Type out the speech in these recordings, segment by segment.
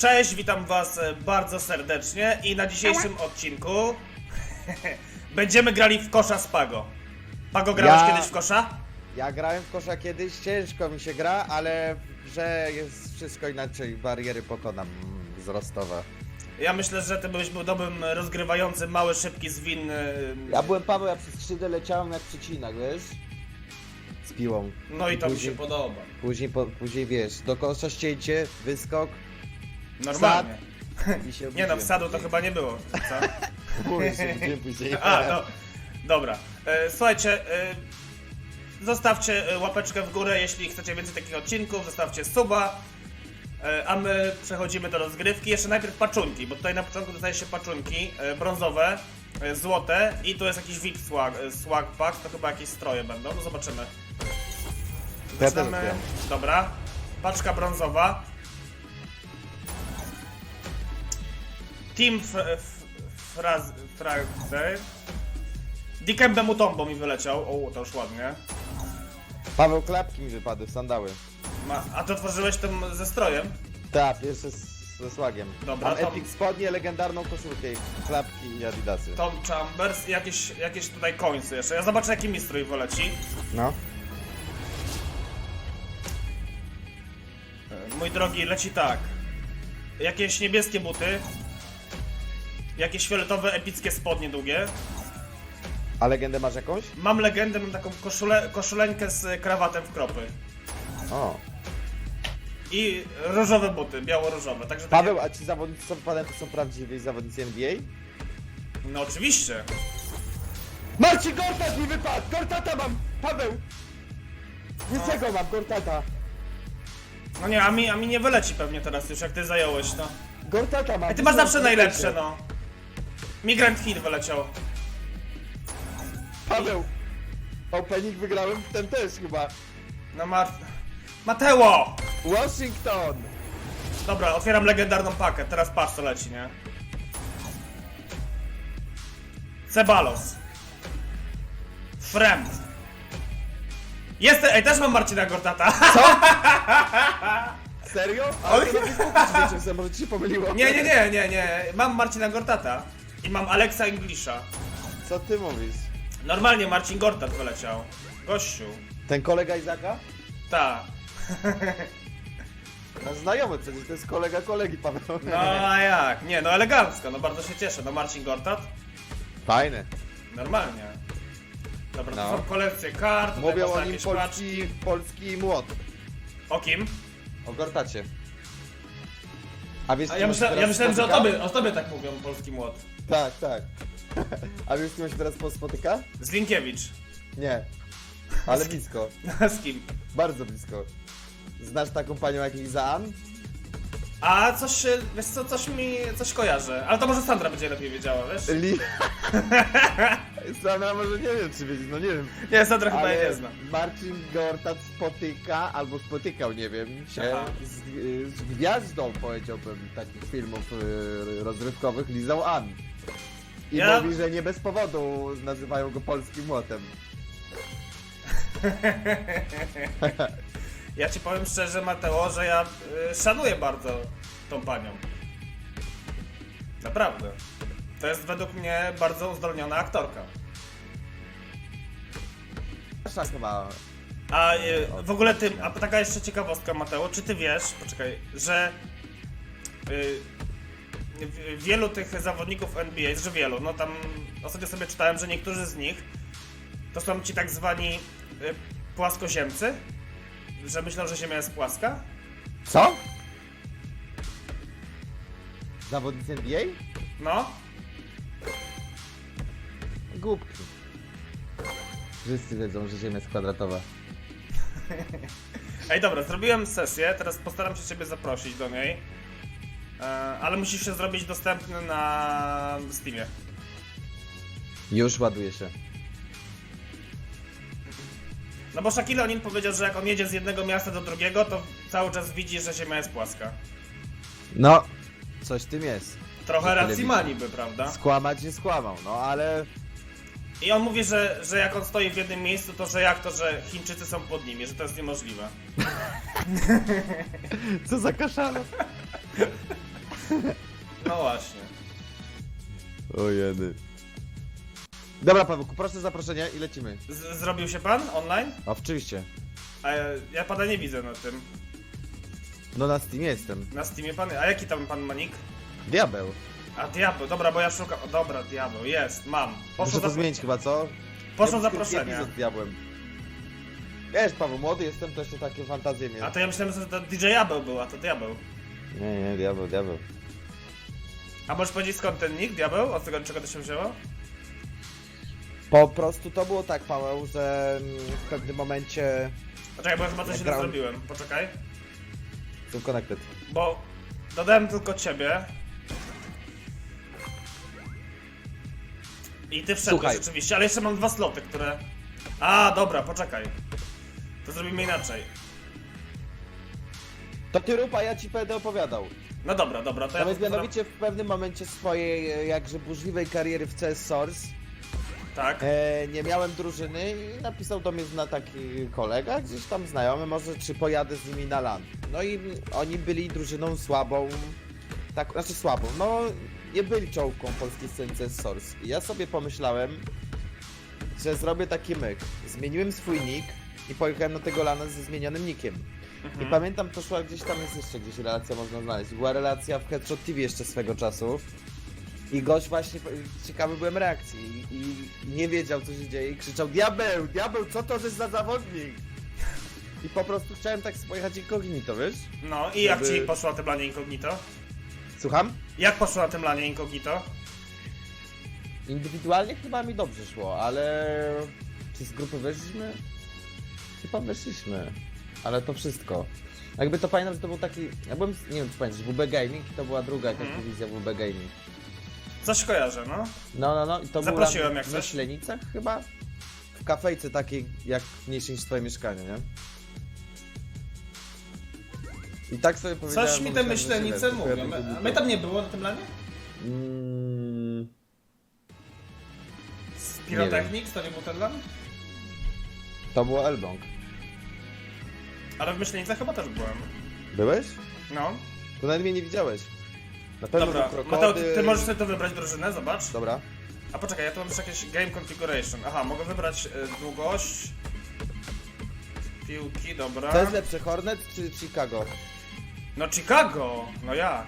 Cześć, witam was e, bardzo serdecznie i na dzisiejszym odcinku będziemy grali w kosza z Pago. Pago, grałeś Ja- kiedyś w kosza? Ja grałem w kosza kiedyś, ciężko mi się gra, ale że jest wszystko inaczej, bariery pokonam mm, wzrostowe. Ja myślę, że ty byłeś był dobrym rozgrywającym, mały, szybki, zwinny. Ja byłem Paweł, ja przez skrzydle leciałem jak przecinak, wiesz? Z piłą. No i to mi się Później- podoba. Później, po, później wiesz, do kosza ścięcie, wyskok Normalnie. Nie no, wsadu to chyba nie było. Co? Się później. A, no. Dobra. E, słuchajcie, e, zostawcie e, łapeczkę w górę, jeśli chcecie więcej takich odcinków, zostawcie suba. E, a my przechodzimy do rozgrywki. Jeszcze najpierw paczunki, bo tutaj na początku dostaje się paczunki e, brązowe, e, złote i tu jest jakiś VIP swag, e, swag pack, to chyba jakieś stroje będą, no zobaczymy. Ja też Zaczynamy. otwieram. Dobra. Paczka brązowa. Team f, f, fraz, Fragde. Dikembe Mutombo mi wyleciał. O, to już ładnie. Paweł, klapki mi wypadły, sandały. Ma, a ty otworzyłeś tym ze strojem? Tak, pierwszy z, ze słagiem. Dobra, Mam to- epic spodnie, legendarną koszulkę, klapki i adidasy. Tom Chambers i jakieś, jakieś tutaj końce jeszcze. Ja zobaczę jaki mi strój wyleci. No. E, Mój drogi, leci tak. Jakieś niebieskie buty. Jakieś fioletowe, epickie spodnie długie. A legendę masz jakąś? Mam legendę, mam taką koszulę, koszuleńkę z krawatem w kropy. O. I różowe buty, biało-różowe. Także takie- Paweł, a ci zawodnicy co wypadają, to są prawdziwi zawodnicy NBA? No oczywiście. Marcin Gortat mi wypadł! Gortata mam! Paweł! Niczego mam, Gortata! No nie, a mi, a mi nie wyleci pewnie teraz już, jak ty zająłeś, no. Gortata mam! A ty masz zawsze najlepsze, no. Migrant Hill wyleciał. Paweł! Opening wygrałem, ten też chyba. No Mart... Mateo! Washington! Dobra, otwieram legendarną pakę, teraz patrz co leci, nie? Cebalos. Fremd. Jest, ej, też mam Marcina Gortata. Serio? Ale to na Facebooku ci wiecie, że może ci się pomyliło. Nie, nie, nie, nie, nie. Mam Marcina Gortata. I mam Alexa Englisha. Co ty mówisz? Normalnie Marcin Gortat wyleciał. Gościu. Ten kolega Izaka? Ta. Nasz znajomy przecież, to jest kolega kolegi Paweł. No a jak? Nie, no elegancko, no bardzo się cieszę. No Marcin Gortat. Fajny. Normalnie. Dobra, to No. są kolekcje kart, tutaj Mówią o nim jakieś polski, polski młot. O kim? O Gortacie. A wiesz, A kim ja, on się ja teraz myślałem, że o spotyka? tobie, o tobie tak mówią polski młot. Tak, tak. A wiesz, z kim on się teraz spotyka? Z Linkiewicz. Nie. Ale blisko. Z kim? Bardzo blisko. Znasz taką panią jak Liza Ann? A coś, się- wiesz co, coś mi, coś kojarzę. Ale to może Sandra będzie lepiej wiedziała, wiesz? Li... Sama może nie wiem, czy wiedzieć, no nie wiem. Nie, Sandra chyba jej nie zna. Marcin Gortat spotyka, albo spotykał, nie wiem, się Aha. z, z gwiazdą, powiedziałbym, takich filmów y, rozrywkowych, Lizą Ann. I Ja- mówi, że nie bez powodu nazywają go polskim młotem. Ja ci powiem szczerze, Mateo, że ja y, szanuję bardzo tą panią. Naprawdę. To jest według mnie bardzo uzdolniona aktorka. Nasza chyba... A y, w ogóle ty, a taka jeszcze ciekawostka, Mateo, czy ty wiesz, poczekaj, że y, wielu tych zawodników NBA, że wielu, no tam ostatnio sobie czytałem, że niektórzy z nich to są ci tak zwani y, płaskoziemcy, że myślą, że Ziemia jest płaska. Co? Zawodnicy NBA? No, Głupki. Wszyscy wiedzą, że Ziemia jest kwadratowa. Ej, dobra, zrobiłem sesję, teraz postaram się Ciebie zaprosić do niej. E, ale musisz się zrobić dostępny na Steamie. Już ładuje się. No bo Shaquille O'Neal powiedział, że jak on jedzie z jednego miasta do drugiego, to cały czas widzi, że Ziemia jest płaska. No, coś w tym jest. Trochę racji ma niby, prawda? Skłamać nie skłamał, no ale... I on mówi, że, że jak on stoi w jednym miejscu, to że jak to, że Chińczycy są pod nim, że to jest niemożliwe. Co za kaszalo. No właśnie. O jedy. Dobra, Pawełku, proszę zaproszenie i lecimy. Z zrobił się pan online? Oczywiście. A ja, ja pana nie widzę na tym. No na Steamie jestem. Na Steamie pan. A jaki tam pan ma nick? Diabeł. A diabeł, dobra, bo ja szukam. O, dobra, diabeł, jest, mam. Poszło, Muszę to za... zmienić chyba, co? Poszło krótki zaproszenie. epizod z diabłem. Wiesz, Paweł, młody jestem, to jeszcze takie fantazje miałem. A to ja myślałem, że to DJ Diabeł był, a to diabeł. Nie, nie, diabeł, diabeł. A możesz powiedzieć skąd ten nick, diabeł? Od tego czego to się wzięło? Po prostu to było tak, Paweł, że mm, w pewnym momencie... Poczekaj, bo ja chyba coś źle grałem. zrobiłem. Poczekaj. Są connected. Bo dodałem tylko ciebie. I ty wszedłeś Słuchaj. rzeczywiście, ale jeszcze mam dwa sloty, które... A, dobra, poczekaj. To zrobimy inaczej. To ty rób, a ja ci będę opowiadał. No dobra, dobra, to ja... Natomiast mianowicie w pewnym momencie swojej e, jakże burzliwej kariery w CS Source Tak. e, nie miałem drużyny i napisał do mnie na taki kolega, gdzieś tam znajomy, może czy pojadę z nimi na LAN. No i oni byli drużyną słabą, tak, znaczy słabą, no nie byli czołką polskiej sceny CS Source. I ja sobie pomyślałem, że zrobię taki myk. Zmieniłem swój nick i pojechałem na tego LANa ze zmienionym nickiem. I pamiętam, to szła gdzieś tam jest jeszcze gdzieś relacja można znaleźć. Była relacja w Headshot TV jeszcze swego czasu. I gość właśnie, ciekawy byłem reakcji i, i nie wiedział co się dzieje i krzyczał Diabeł, diabeł, co to jest za zawodnik? I po prostu chciałem tak pojechać incognito, wiesz? No i jak Żeby- ci poszło na tym lanie incognito? Słucham? Jak poszło na tym lanie incognito? Indywidualnie chyba mi dobrze szło, ale czy z grupy weszliśmy? Chyba weszliśmy, ale to wszystko. Jakby to pamiętam, że to był taki, ja byłem, nie wiem czy pamiętasz, WB Gaming i to była druga jakaś Mhm. dywizja WB Gaming. Coś kojarzę, no. No, no, no. I to Zaprosiłem było jak coś. Myślenicach chyba? W kafejce takiej, jak mniejszej niż twoje mieszkanie, nie? I tak sobie powiedziałem... Coś mi te pomyślałem, że myślenice się mówią. A mnie tam nie było na tym lanie? Mm, Z to nie był ten lan? to było Elbląg. Ale w Myślenicach chyba też byłem. Byłeś? No. To nawet mnie nie widziałeś. Na pewno Dobra, był Mateo, krokodyl. ty, ty możesz sobie to wybrać drużynę, zobacz. Dobra. A poczekaj, ja tu mam jeszcze jakieś game configuration. Aha, mogę wybrać y, długość. Piłki, dobra. Co jest lepsze, Hornet czy Chicago? No Chicago! No jak?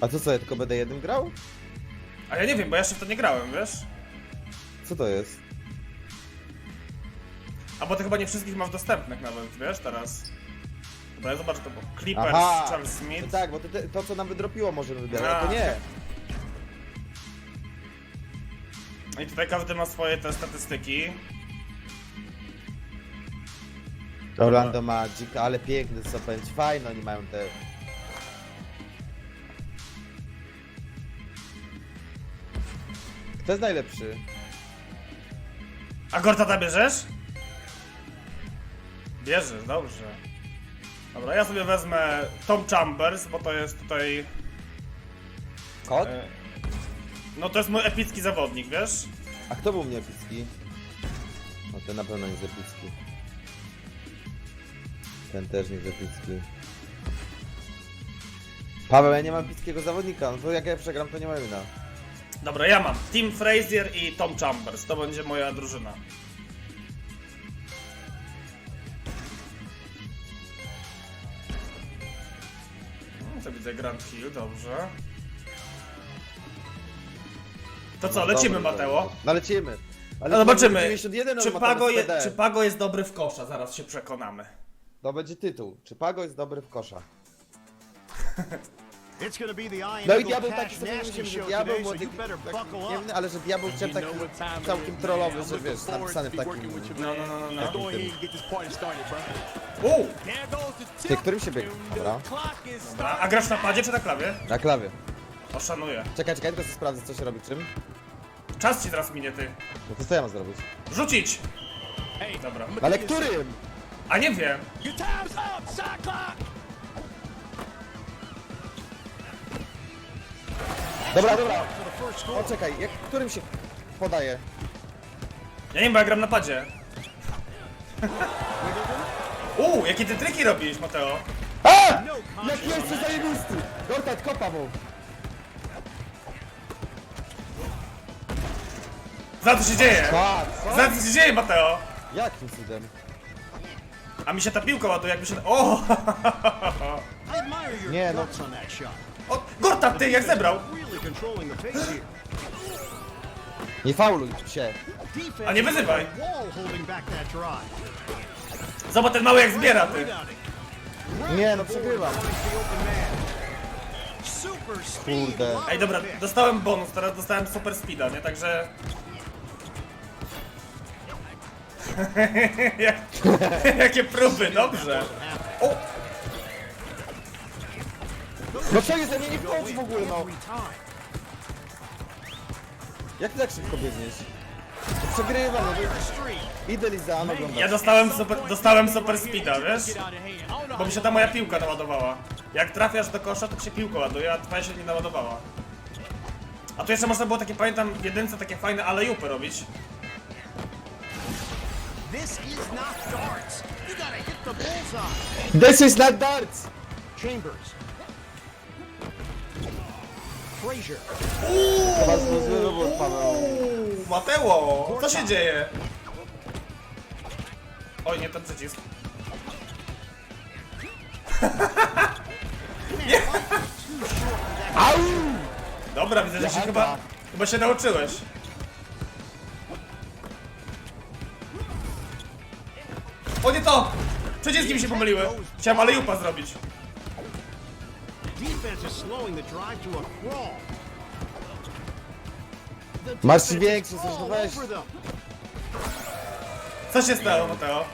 A co co, ja tylko będę jednym grał? A ja nie wiem, bo ja jeszcze w to nie grałem, wiesz? Co to jest? A bo to chyba nie wszystkich masz dostępnych nawet, wiesz, teraz. Dobra, ja zobaczę to, bo Clippers, Aha! Charles Smith. No tak, bo to, to co nam wydropiło możemy wybierać, a A. to nie. I tutaj każdy ma swoje te statystyki. Orlando Magic, ale piękny co powiem ci, fajne oni mają te... Kto jest najlepszy? A Gortata bierzesz? Bierzesz, dobrze. Dobra, ja sobie wezmę Tom Chambers, bo to jest tutaj... Kot? E, no to jest mój epicki zawodnik, wiesz? A kto był mnie epicki? No ten na pewno nie jest epicki. Ten też nie jest epicki. Paweł, ja nie mam epickiego zawodnika, no to jak ja przegram, to nie ma wina. Dobra, ja mam Tim Frazier i Tom Chambers, to będzie moja drużyna. Grand Hill, dobrze. To co, No lecimy dobry, Mateo? No lecimy. Ale No zobaczymy, 91 czy on ma Pago, teraz je, PD. czy Pago jest dobry w kosza, zaraz się przekonamy. To będzie tytuł. Czy Pago jest dobry w kosza? It's gonna be the Iron No i diabeł taki sobie myślałem, że diabeł you better tak, nie wiem, ale że diabeł chciałem taki całkiem trollowy, że wiesz, napisany w takim... No, no, no, no, no. Uuu, Ty, którym się biegł? Dobra. Is a, grasz na padzie czy na klawie? Na klawie. Oszanuję. Czekaj, czekaj, tylko sobie sprawdzę, co się robi czym. Czas ci teraz minie, ty. No to co ja mam zrobić? Rzucić! Dobra. Ale którym? A nie wiem. Your time's up. Shot clock. Dobra, dobra. O, czekaj, jak, którym się podaje? Ja nie wiem, bo ja gram na padzie. Uuu, jakie ty triki robisz, Mateo? A! Jak conscience on jeszcze zajebisty! Gortat, kopa mu! Za co się dzieje? Za co się dzieje, Mateo? Jakim cudem? A mi się ta piłka ładuje, jakby się... O! I admire your Nie, no. guts on that shot. o Gorta, ty jak zebrał? Really controlling the pace here. Nie fauluj się. A nie wyzywaj. is like a wall holding back that drive. Zobacz, ten mały jak zbiera, ty. Rebounding. Nie no, przegrywam. Finds the open man. Super speed. Kurde. Ej, dobra, dostałem bonus, teraz dostałem super speeda, nie? Także... Jak... Jakie próby, dobrze. O! No co jest, ja mnie nie wchodzi w ogóle, no! Every time. Jak ty tak szybko biegniesz? To przegrywam, no to idę Lizan Ja oglądać. dostałem super, dostałem super speeda, wiesz? Bo mi się ta moja piłka naładowała. Jak trafiasz do kosza, to się piłka ładuje, a twoja się nie naładowała. A tu jeszcze można było takie, pamiętam, w jedynce takie fajne alejupy robić. This is not darts. You gotta hit the bullseye. This is not darts! Chambers. Frazier. Chyba zły wybór, Paweł. Uuu, Mateo, co się dzieje? Oj, nie ten przycisk. Au! Dobra, widzę, że się chyba, chyba się nauczyłeś. O nie to! Przyciski mi się pomyliły. Chciałem alejupa zrobić. Defense is slowing the drive to a crawl. The Masz defense większy, is all weź. over them. Co się stało, Mateo?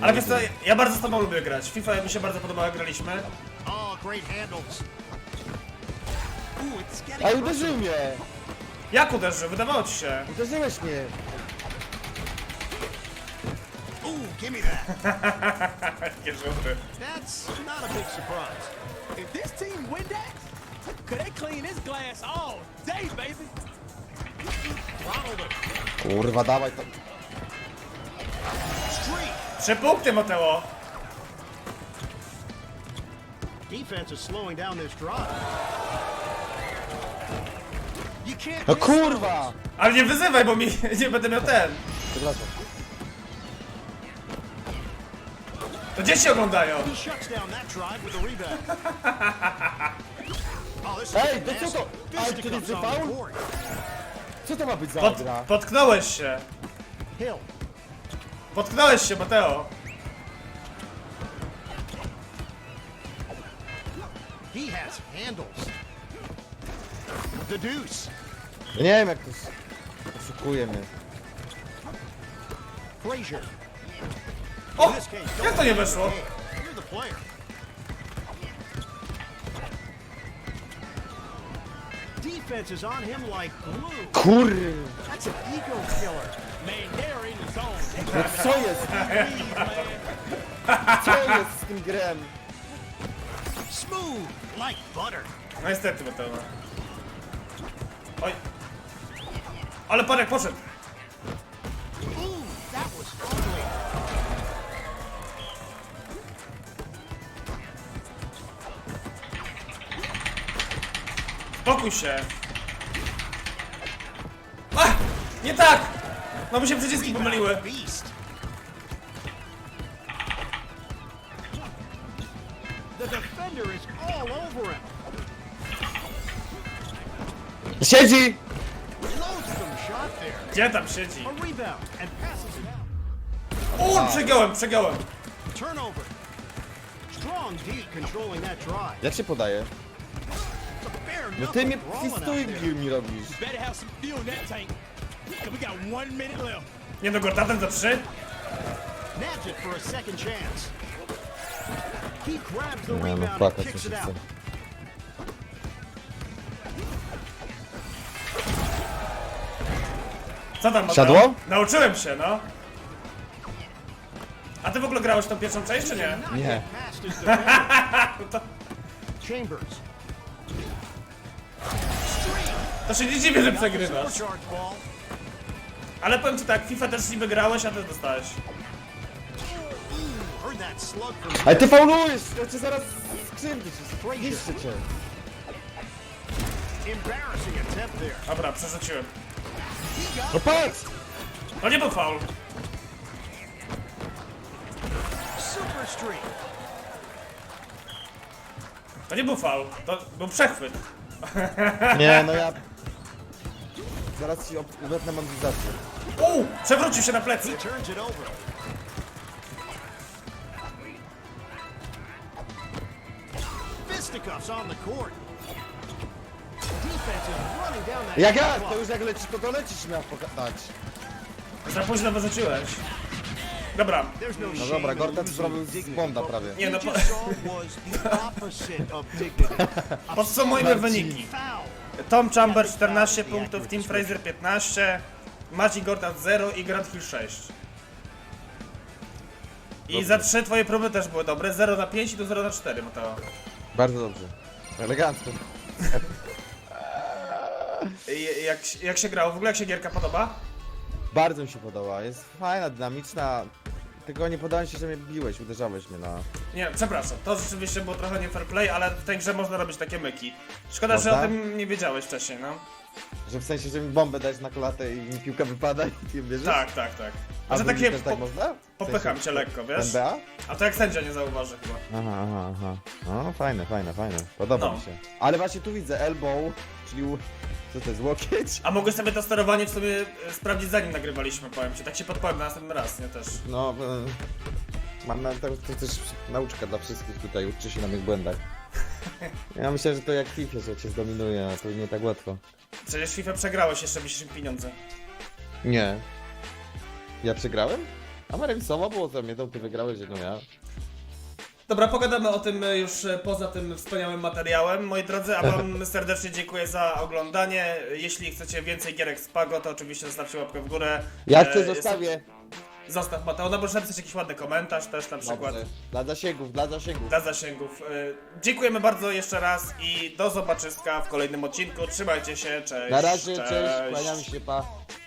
Ale wiesz co, ja bardzo z tobą lubię grać. FIFA mi się bardzo podobała, jak graliśmy. Oh, great handles. Ooh, it's getting Ej, closer. uderzył mnie! Jak uderzył? Wydawało ci się. Uderzyłeś mnie! Ooh, give me that. Jakie żółty. That's not a big surprise. If this team win that, could they clean this glass all day, baby? Kurwa, dawaj to. Trzy punkty, Mateo. Defense is slowing down this drive. You can't No miss kurwa! Ale nie wyzywaj, bo mi nie będę miał ten. Przepraszam. This is Ey, to co to? Ale to faul? court. Co to ma być za Pod, gra? potknąłeś się. Potknąłeś się, Mateo. He has handles. The deuce. Ja nie wiem jak to... Oszukuje mnie. Frazier. O! Jak to nie weszło? Defense is on him like glue. Kur... That's an ego killer. Man, they're in the zone. They No co jest? Co jest z tym grem? Smooth like butter. No niestety, Mateo. Oj. Ale pan jak poszedł. Spokój się. Ach! Nie tak! No mi się przyciski pomyliły. Siedzi! Gdzie tam siedzi? O, przegiąłem, przegiąłem. Jak się podaje? No ty mnie there. mi robisz. Nie do Gortatem za trzy? Nie no, płakać się chce. Co tam, Mateo? Siadło? Nauczyłem się, no. A ty w ogóle grałeś tą pierwszą część, czy nie? Nie. To, Chambers. To się nie dziwię, że przegrywasz. Ale powiem ci tak, FIFA też niby grałeś, a ty dostałeś. Ale ty faulujesz! Ja cię zaraz skrzywdzę cię. Dobra, przerzuciłem. No patrz! To nie był faul. To nie był faul. To był przechwyt. Nie, no ja... Zaraz ci ob- wetnę mobilizację. Uuu, przewrócił się na plecy. Jak ja, to już jak lecisz, to to lecisz miał pokazać. Za późno wyrzuciłeś. Dobra, no No dobra, Gortat zrobił z Bonda prawie. Nie, no po- podsumujmy wyniki. Tom Chamber 14 punktów, Tim Fraser 15, Maciej Gortat 0 i Grant Hill 6. I za 3 twoje próby też były dobre, 0 na 5 i do 0 na 4, Mateo. Bardzo dobrze. Elegancko. I jak, jak się grało? W ogóle jak się gierka podoba? Bardzo mi się podoba, jest fajna, dynamiczna. Tylko nie podoba mi się, że mnie biłeś, uderzałeś mnie na... Nie, przepraszam, to rzeczywiście było trochę nie fair play, ale w tej grze można robić takie myki. Szkoda, że o tym nie wiedziałeś wcześniej, no. Że w sensie, że mi bombę dać na klatę i mi piłka wypada i ty bierzesz? Tak, tak, tak. A Że wy takie też tak po, można? Popycham cię lekko, wiesz? NBA? A to jak sędzia nie zauważy chyba. Aha, aha, aha. No, fajne, fajne, fajne. Podoba No. mi się. Ale właśnie tu widzę elbow, czyli... u- Co to jest, łokieć? A mogłeś sobie to sterowanie w sumie e, sprawdzić zanim nagrywaliśmy, powiem ci. Tak się podpowiem na następny raz, nie też. No, e, mam na, to, to też nauczka dla wszystkich tutaj, uczy się na moich błędach. Ja myślę, że to jak FIFA, że cię zdominuje, a to nie tak łatwo. Przecież FIFA przegrałeś, jeszcze byś pieniądze. Nie. Ja przegrałem? A ma remisowo było za mnie, to ty wygrałeś, jedną ja. Dobra, pogadamy o tym e, już e, poza tym wspaniałym materiałem, moi drodzy, a wam serdecznie dziękuję za oglądanie. Jeśli chcecie więcej gierek z Pago, to oczywiście zostawcie łapkę w górę. Ja E, chcę zostawię. Zostaw Mateo, no możesz napisać jakiś ładny komentarz też na przykład. Dobrze. Dla zasięgów, dla zasięgów. Dla zasięgów. Dziękujemy bardzo jeszcze raz i do zobaczyska w kolejnym odcinku. Trzymajcie się, cześć. Na razie, cześć, kłaniam się, pa.